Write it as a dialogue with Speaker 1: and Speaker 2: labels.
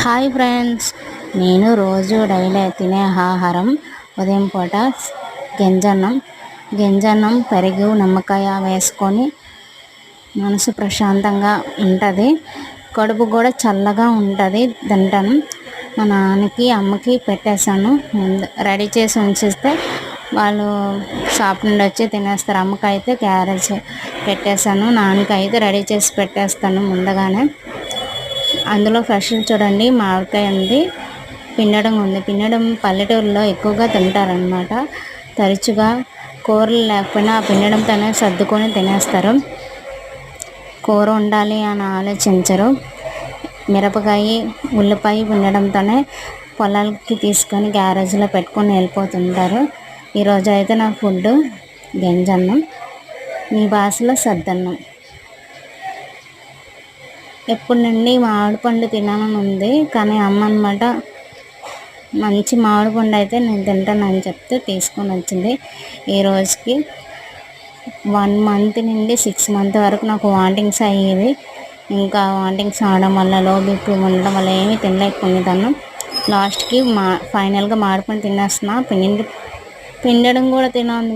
Speaker 1: Hi friends నేను రోజు daily తినే ఆహారం ఉదయం పూట గంజన్నం. గంజన్నం పెరుగు నిమ్మకాయ వేసుకొని మనసు ప్రశాంతంగా ఉంటుంది. కడుపు కూడా చల్లగా ఉంటుంది. తింటాను. మా నాన్నకి అమ్మకి పెట్టేశాను. ముందు రెడీ చేసి ఉంచిస్తే వాళ్ళు షాప్ నుండి వచ్చి తినేస్తారు. అమ్మకైతే క్యారెట్స్ పెట్టేశాను. నాన్నకి అయితే రెడీ చేసి పెట్టేస్తాను ముందుగానే. అందులో ఫ్రెష్ చూడండి మామిడికాయ ఉంది పిండడం ఉంది. పిండడం పల్లెటూరులో ఎక్కువగా తింటారనమాట తరచుగా కూరలు లేకపోయినా ఆ పిండడంతోనే సర్దుకొని తినేస్తారు. కూర ఉండాలి అని ఆలోచించరు. మిరపకాయ ఉల్లిపాయ పిండడంతోనే పొలాలకి తీసుకొని గ్యారేజ్లో పెట్టుకొని వెళ్ళిపోతుంటారు. ఈరోజు అయితే నా ఫుడ్ గంజన్నం. మీ భాషలో సద్దన్నం. ఎప్పటి నుండి మామిడి పండు తినాలని ఉంది కానీ అమ్మ అనమాట మంచి మామిడి పండు అయితే నేను తింటానని చెప్తే తీసుకొని వచ్చింది. ఈ రోజుకి వన్ మంత్ నుండి సిక్స్ మంత్ వరకు నాకు వాంటింగ్స్ అయ్యేది ఇంకా వాంటింగ్స్ ఆడడం వల్ల లో బీపీ ఉండడం వల్ల ఏమీ తినలేకపోయేదాన్ని లాస్ట్కి మా ఫైనల్గా మామిడి పండు తినేస్తున్నా. పిండి పిండడం కూడా తినాలి.